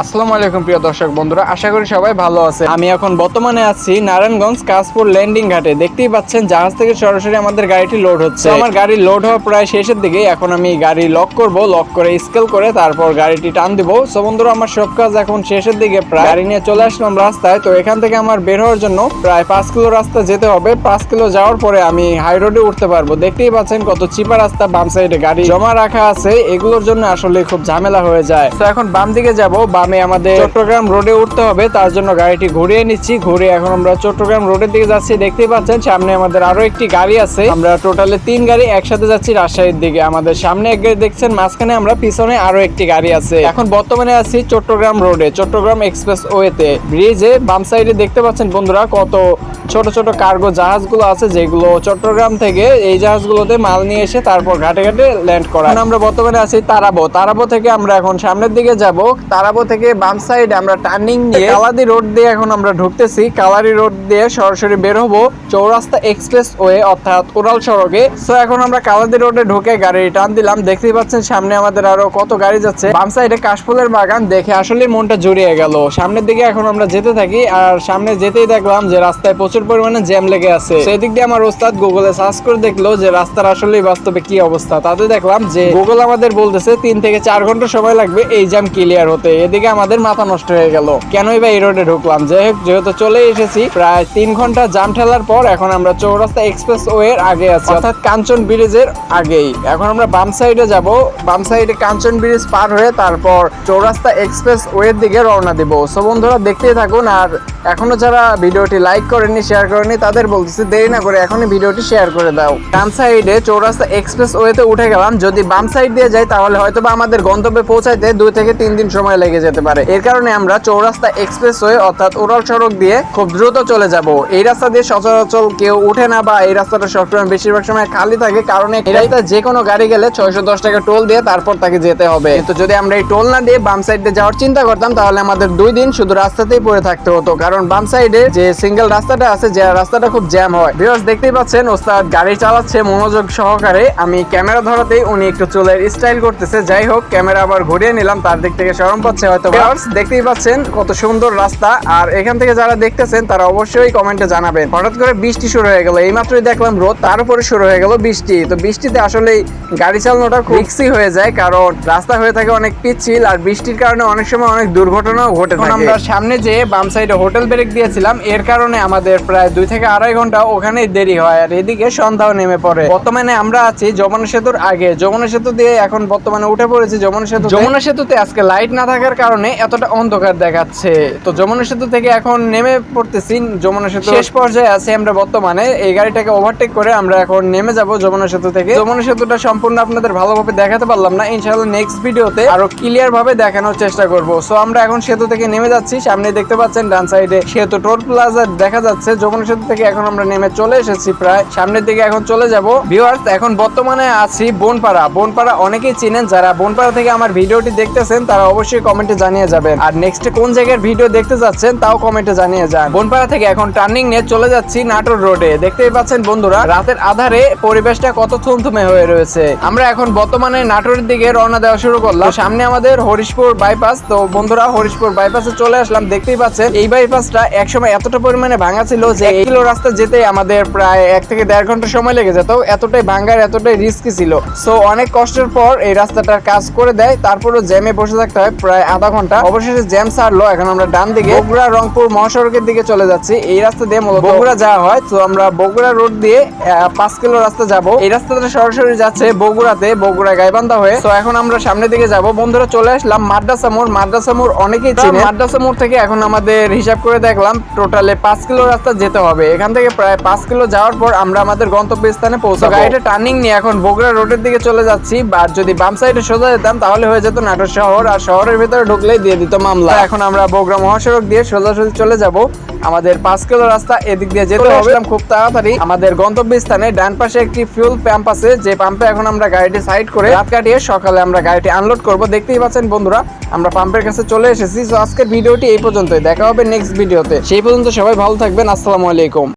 আসসালামু আলাইকুম প্রিয় দর্শক বন্ধুরা আশা করি সবাই ভালো আছে আমি এখন বর্তমানে আছি নারায়ণগঞ্জ কাশপুর ল্যান্ডিং ঘাটে। দেখতেই পাচ্ছেন জাহাজ থেকে সরাসরি আমাদের গাড়িটি লোড হচ্ছে। আমার গাড়ি লোড হওয়া প্রায় শেষের দিকে এখন আমি গাড়ি লক করব লক করে স্কেল করে তারপর গাড়িটি টান দিব। সো বন্ধুরা আমার সব কাজ এখন শেষের দিকে প্রায়। গাড়ি নিয়ে চলে আসলাম রাস্তায় তো এখান থেকে আমার বের হওয়ার জন্য প্রায় পাঁচ কিলো রাস্তা যেতে হবে। পাঁচ কিলো যাওয়ার পরে আমি হাই রোডে উঠতে পারব। দেখতেই পাচ্ছেন কত চিপা রাস্তা বাম সাইডে গাড়ি জমা রাখা আছে। এগুলোর জন্য আসলে খুব ঝামেলা হয়ে যায়। তো এখন বাম দিকে যাব বামে আমাদের চট্টগ্রাম রোডে উঠতে হবে, তার জন্য গাড়িটি ঘুরিয়ে নিচ্ছি। ঘুরে এখন আমরা চট্টগ্রাম রোডের দিকে যাচ্ছি, দেখতেই পাচ্ছেন সামনে আমাদের আরও একটি গাড়ি আছে। আমরা টোটালে তিন গাড়ি একসাথে যাচ্ছি রাজশাহীর দিকে। আমাদের সামনে এক গাড়ি দেখছেন, মাঝখানে আমরা পিছনে আরও একটি গাড়ি আছে। এখন বর্তমানে আছি চট্টগ্রাম রোডে, চট্টগ্রাম এক্সপ্রেস ওয়েতে ব্রিজে বাম সাইডে দেখতে পাচ্ছেন বন্ধুরা কত ছোট ছোট কার্গো জাহাজগুলো আছে, যেগুলো চট্টগ্রাম থেকে এই জাহাজগুলোতে মাল নিয়ে এসে তারপর ঘাটে ঘাটে ল্যান্ড করা আমরা বর্তমানে আছি তারাবো। তারাবো থেকে আমরা এখন সামনের দিকে যাব। তারাবো থেকে বাম সাইডে আমরা টার্নিং দিয়ে কালাদি রোড দিয়ে এখন আমরা ঢুকতেছি। কালারি রোড দিয়ে সরাসরি বের হব চৌরাস্তা এক্সপ্রেস ওয়ে অর্থাৎ উড়াল সড়কে। সো এখন আমরা কালাদি রোডে ঢুকে গাড়ি টান দিলাম। দেখতেই পাচ্ছেন সামনে আমাদের আরও কত গাড়ি যাচ্ছে। বাম সাইডে কাশফুলের বাগান দেখে আসলে মনটা জুড়িয়ে গেল। সামনের দিকে এখন আমরা যেতে থাকি আর সামনে যেতেই দেখলাম যে রাস্তায় প্রচুর পরিমাণে জ্যাম লেগে আছে। সেই দিক দিয়ে আমার ওস্তাদ গুগলে সার্চ করে দেখল যে রাস্তার আসলে বাস্তবে কি অবস্থা। তাতে দেখলাম যে গুগল আমাদের বলতেছে তিন থেকে চার ঘণ্টা সময় লাগবে এই জ্যাম ক্লিয়ার হতে। এদিকে আমাদের মাথা নষ্ট হয়ে গেল। কেনই বা এই রোডে ঢুকলাম? যাই হোক, যেহেতু চলে এসেছি, প্রায় তিন ঘণ্টা জাম ঠেলার পর এখন আমরা চৌরাস্তা এক্সপ্রেস ওয়ের আগে আছি, অর্থাৎ কাঞ্চন ব্রিজের আগেই। এখন আমরা বাম সাইডে যাব, বাম সাইডে কাঞ্চন ব্রিজ পার হয়ে তারপর চৌরাস্তা এক্সপ্রেস ওয়ের দিকে রওনা দিব। সো বন্ধুরা, দেখতেই থাকুন, আর এখনও যারা ভিডিওটি লাইক করেনি শেয়ার করেনি তাদের বলতেছি দেরি না করে এখনই ভিডিওটি শেয়ার করে দাও। ডান সাইডে চৌরাস্তা এক্সপ্রেস ওয়েতে উঠে গেলাম। যদি বাম সাইড দিয়ে যাই, তাহলে হয়তো বা আমাদের গন্তব্যে পৌঁছাইতে দুই থেকে তিন দিন সময় লেগে যেতে। পারে। এর কারণে আমরা চৌরাস্তা এক্সপ্রেস ওয়ে অর্থাৎ উড়াল সড়ক দিয়ে খুব দ্রুত চলে যাব। এই রাস্তা দিয়ে সচরাচর কেউ উঠে না বা এই রাস্তাটা সবসময় বেশিরভাগ সময় খালি থাকে, কারণ এই যে কোনো গাড়ি গেলে ছয়শো দশ টাকা টোল দিয়ে তারপর তাকে যেতে হবে। কিন্তু যদি আমরা এই টোল না দিয়ে বাম সাইড যাওয়ার চিন্তা করতাম, তাহলে আমাদের দুই দিন শুধু রাস্তাতেই পড়ে থাকতে হতো। কারণ বাম সাইডে যে সিঙ্গেল রাস্তাটা আছে, যে রাস্তাটা খুব জ্যাম হয়। ভিউয়ার্স দেখতেই পাচ্ছেন, ওস্তাদ গাড়ি চালাচ্ছে মনোযোগ সহকারে। আমি ক্যামেরা ধরাতেই উনি একটু চুলের স্টাইল করতেছে। যাই হোক, ক্যামেরা আবার ঘুরিয়ে নিলাম, তার দিক থেকে শরম পাচ্ছে হয়তো। ভিউয়ার্স দেখতেই পাচ্ছেন কত সুন্দর রাস্তা। আর এখান থেকে যারা দেখতেছেন তারা অবশ্যই কমেন্টে জানাবেন। হঠাৎ করে বৃষ্টি শুরু হয়ে গেল। এইমাত্রই দেখলাম রোদ তার উপরে শুরু হয়ে গেল বৃষ্টি। তো বৃষ্টিতে আসলে গাড়ি চালানোটা খুব রিক্সি হয়ে যায় কারণ রাস্তা হয়ে থাকে অনেক পিচ্ছিল আর বৃষ্টির কারণে অনেক সময় অনেক দুর্ঘটনাও ঘটে থাকে। আমরা সামনে যে বাম সাইডে হোটেল ব্রেক দিয়েছিলাম এর কারণে আমাদের প্রায় দুই থেকে আড়াই ঘণ্টা ওখানেই দেরি হয় আর এদিকে সন্ধ্যাও নেমে পড়ে। বর্তমানে আমরা আছি যমুনা সেতুর আগে। যমুনা সেতু দিয়ে এখন বর্তমানে উঠে পড়েছি। যমুনা সেতু যমুনা সেতুতে আজকে লাইট না থাকার কারণে এতটা অন্ধকার দেখাচ্ছে। তো যমুনা সেতু থেকে এখন নেমে পড়তেছি। যমুনা সেতু শেষ পর্যায়ে আছি আমরা বর্তমানে। এই গাড়িটাকে ওভারটেক করে আমরা এখন নেমে যাব যমুনা সেতু থেকে। যমুনা সেতুটা সম্পূর্ণ আপনাদের ভালোভাবে দেখাতে পারলাম না। ইনশাআল্লাহ নেক্সট ভিডিওতে আরও ক্লিয়ার ভাবে দেখানোর চেষ্টা করব। সো আমরা এখন সেতু থেকে নেমে যাচ্ছি। সামনে দেখতে পাচ্ছেন ডান সাইডে সেতু টোল প্লাজা দেখা যাচ্ছে। যমুনা সেতু থেকে এখন আমরা নেমে চলে এসেছি প্রায়। সামনের দিকে এখন চলে যাব। ভিউয়ার্স এখন বর্তমানে আছি বনপাড়া। বনপাড়া অনেকেই চিনেন যারা বনপাড়া থেকে আমার ভিডিওটি দেখতেছেন তারা অবশ্যই কমেন্টে জানিয়ে যাবেন। আর নেক্সট কোন জায়গার ভিডিও দেখতে যাচ্ছেন, তাও কমেন্টে জানিয়ে যান। বনপাড়া থেকে এখন টার্নিং নিয়ে চলে যাচ্ছি নাটোর রোডে দেখতেই পাচ্ছেন বন্ধুরা, রাতের আধারে পরিবেশটা কত থমথমে হয়ে রয়েছে। আমরা এখন বর্তমানে নাটোরের দিকে রওনা দেওয়া শুরু করলাম। সামনে আমাদের হরিশপুর বাইপাস তো বন্ধুরা, হরিশপুর বাইপাসে চলে আসলাম। দেখতেই পাচ্ছেন, এই বাইপাসটা একসময় এতটা পরিমাণে ভাঙা ছিল যে এক কিলো রাস্তা যেতে আমাদের প্রায় এক থেকে দেড় ঘণ্টা সময় লেগে যেত। এতটাই ভাঙ্গার এতটাই রিস্কি ছিল। সো অনেক কষ্টের পর এই রাস্তাটার কাজ করে দেয়। তারপরও জ্যামে বসে থাকতে হয়। প্রায় ঘণ্টা। অবশেষে জ্যাম সারলো। এখন আমরা ডান দিকে বগুড়া রংপুর মহাসড়কের দিকে চলে যাচ্ছি। এই রাস্তা দিয়ে মূলত বগুড়া যাওয়া হয়। তো আমরা বগুড়া রোড দিয়ে পাঁচ কিলো রাস্তা যাব। এই রাস্তাটা সরাসরি যাচ্ছে বগুড়াতে বগুড়া গাইবান্ধা হয়ে। তো এখন আমরা সামনের দিকে যাব। বন্ধুরা চলে আসলাম মাদ্রাসা মোড়। মাদ্রাসা মোড় অনেকেই চিনে। মাদ্রাসা মোড় থেকে এখন আমাদের হিসাব করে দেখলাম টোটালে পাঁচ কিলো রাস্তা যেতে হবে। এখান থেকে প্রায় পাঁচ কিলো যাওয়ার পর আমরা আমাদের গন্তব্য স্থানে পৌঁছাবো গাড়িটা টার্নিং নিয়ে এখন বগুড়া রোডের দিকে চলে যাচ্ছি। আর যদি বাম সাইডে সোজা যেতাম তাহলে হয়ে যেত নাটোর শহর। আর শহরের ভিতরে ঢুকলেই দিয়ে দিত মামলা। এখন আমরা বগুড়া মহাসড়ক দিয়ে সোজাসুজি চলে যাব। আমাদের পাঁচ কিলো রাস্তা এদিক দিয়ে যেতে হবে। খুব তাড়াতাড়ি। আমাদের গন্তব্য স্থানে ডান পাশে একটি ফিউল পাম্প আছে। যে পাম্পে এখন আমরা গাড়িটি সাইড করে রাত কাটিয়ে সকালে আমরা গাড়িটি আনলোড করব। দেখতেই পাচ্ছেন বন্ধুরা আমরা পাম্পের কাছে চলে এসেছি। তো আজকের ভিডিওটি এই পর্যন্তই। দেখা হবে নেক্সট ভিডিওতে সেই পর্যন্ত সবাই ভালো থাকবেন। আসসালামু আলাইকুম।